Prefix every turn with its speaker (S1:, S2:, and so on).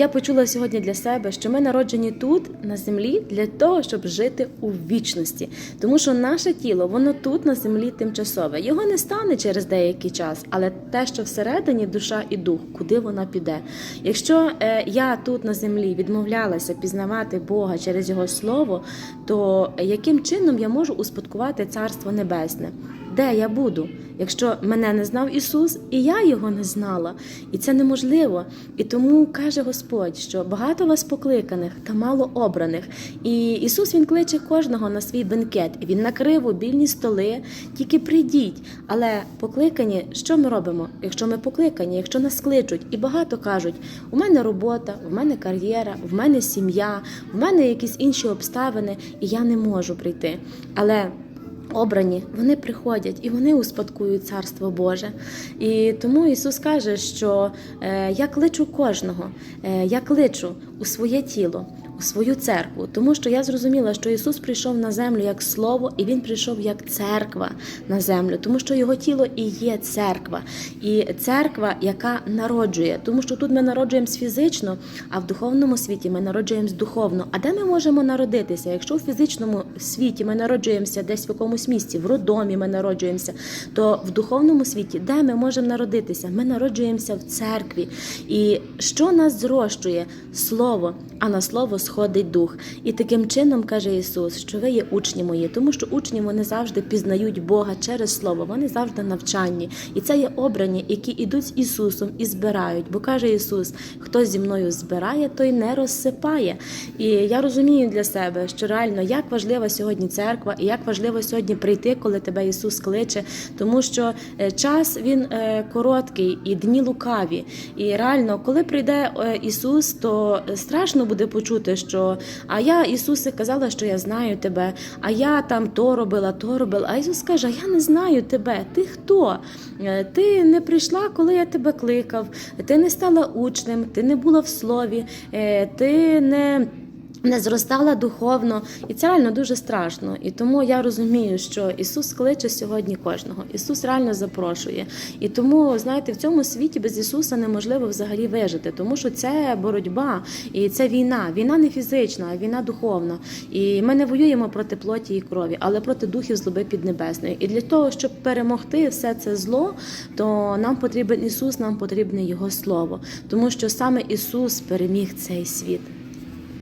S1: я почула сьогодні для себе, що ми народжені тут, на землі, для того, щоб жити у вічності. Тому що наше тіло, воно тут на землі тимчасове. Його не стане через деякий час, але те, що всередині душа і дух, куди вона піде. Якщо е, я тут на землі відмовлялася пізнавати Бога через Його слово, то яким чином я можу успадкувати Царство Небесне? Де я буду, якщо мене не знав Ісус, і я його не знала, і це неможливо. І тому каже Господь, що багато вас покликаних та мало обраних. І Ісус Він кличе кожного на свій бенкет. І Він накрив обільні столи, тільки прийдіть. Але покликані, що ми робимо? Якщо ми покликані, якщо нас кличуть, і багато кажуть: у мене робота, в мене кар'єра, в мене сім'я, в мене якісь інші обставини, і я не можу прийти. Але Обрані, вони приходять і вони успадкують Царство Боже. І тому Ісус каже, що е, я кличу кожного, е, я кличу у своє тіло, у свою церкву, тому що я зрозуміла, що Ісус прийшов на землю як Слово, і Він прийшов як церква на землю, тому що Його тіло і є церква, і церква, яка народжує, тому що тут ми народжуємось фізично, а в духовному світі ми народжуємось духовно. А де ми можемо народитися? Якщо в фізичному світі ми народжуємося десь в якомусь місці, в роддомі ми народжуємося, то в духовному світі, де ми можемо народитися? Ми народжуємося в церкві. І що нас зрощує? Слово, а на слово сходить дух. І таким чином каже Ісус, що ви є учні мої, тому що учні вони завжди пізнають Бога через слово, вони завжди навчанні. І це є обрані, які ідуть з Ісусом і збирають. Бо каже Ісус: хто зі мною збирає, той не розсипає. І я розумію для себе, що реально як важлива сьогодні церква, і як важливо сьогодні прийти, коли тебе Ісус кличе, тому що е, час він е, короткий і дні лукаві. І реально, коли прийде е, Ісус, то страшно буде почути, що а я Ісусе казала, що я знаю тебе, а я там то робила, то робила. А Ісус каже: Я не знаю тебе. Ти хто? Е, Ти не прийшла, коли я тебе кликав, ти не стала учнем, ти не була в слові, е, ти не. Не зростала духовно, і це реально дуже страшно. І тому я розумію, що Ісус кличе сьогодні кожного. Ісус реально запрошує. І тому, знаєте, в цьому світі без Ісуса неможливо взагалі вижити, тому що це боротьба і це війна. Війна не фізична, а війна духовна. І ми не воюємо проти плоті і крові, але проти духів злоби піднебесної. І для того, щоб перемогти все це зло, то нам потрібен Ісус, нам потрібне Його Слово, тому що саме Ісус переміг цей світ.